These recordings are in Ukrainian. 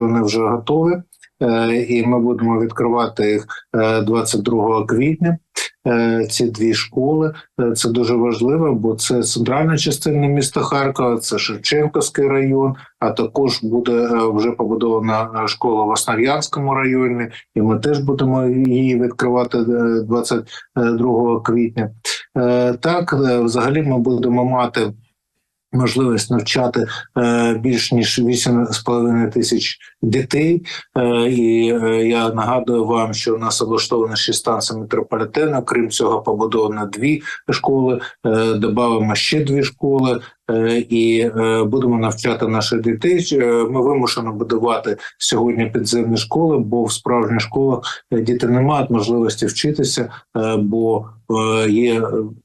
вони вже готові, е, і ми будемо відкривати їх е, 22 квітня. Е, Ці дві школи Е, це дуже важливо, бо це центральна частина міста Харкова, це Шевченківський район. А також буде е, вже побудована е, школа в Основ'янському районі, і ми теж будемо її відкривати е, 22 квітня. Е, Так, е, взагалі, ми будемо мати можливість навчати е, більш ніж 8,5 тисяч дітей. Е, і е, я нагадую вам, що у нас облаштовано 6 станцій метрополітену. Крім цього, побудовано дві школи. Добавимо ще дві школи. Е, І е, будемо навчати наших дітей. Е, Ми вимушено будувати сьогодні підземні школи, бо в справжніх школах діти не мають можливості вчитися, бо є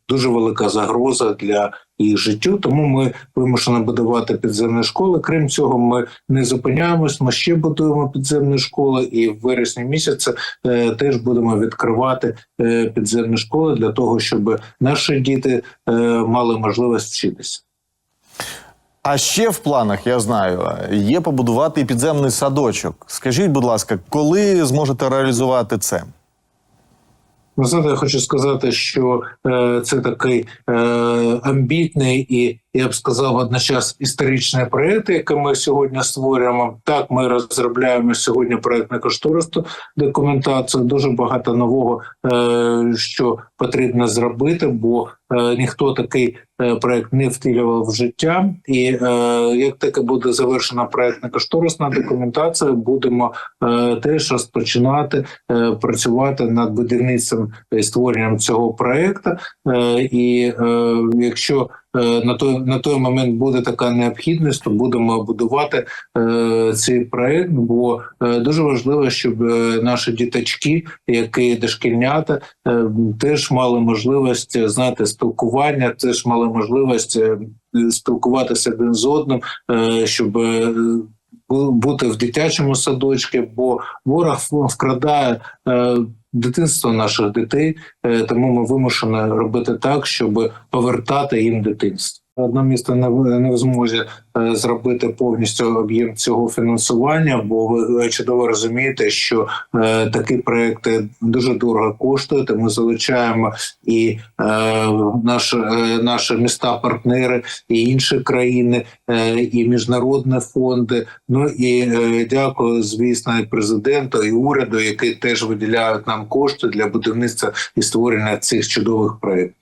дуже велика загроза для їх життю. Тому ми вимушені будувати підземні школи. Крім цього, ми не зупиняємось. Ми ще будуємо підземні школи, і в вересні місяці теж будемо відкривати підземні школи для того, щоб наші діти мали можливість вчитися. А ще в планах, я знаю, є побудувати і підземний садочок. Скажіть, будь ласка, коли зможете реалізувати це? Ну, знаєте, я хочу сказати, що е, це такий е, амбітний і я б сказав, водночас історичний проєкт, який ми сьогодні створюємо. Так, ми розробляємо сьогодні проєктно кошторисну документацію. Дуже багато нового, е, що потрібно зробити, бо е, ніхто такий е, проєкт не втілював в життя. І як тільки буде завершена проєктно кошторисна документація, будемо теж розпочинати працювати над будівництвом і створенням цього проєкту. Е, і якщо на той на той момент буде така необхідність, то будемо будувати е, цей проект. Бо е, дуже важливо, щоб е, наші діточки, які дошкільнята, е, теж мали можливість е, знати спілкування, теж мали можливість е, спілкуватися один з одним, е, щоб е, бути в дитячому садочку, бо ворог вкрадає е, дитинство наших дітей, е, тому ми вимушені робити так, щоб повертати їм дитинство. Одне місто не не в змозі е, зробити повністю об'єм цього фінансування, бо ви чудово розумієте, що е, такі проекти дуже дорого коштують. Ми залучаємо і е, наш, е, наші міста-партнери, і інші країни, е, і міжнародні фонди. Ну і е, дякую, звісно, і президенту, і уряду, які теж виділяють нам кошти для будівництва і створення цих чудових проєктів.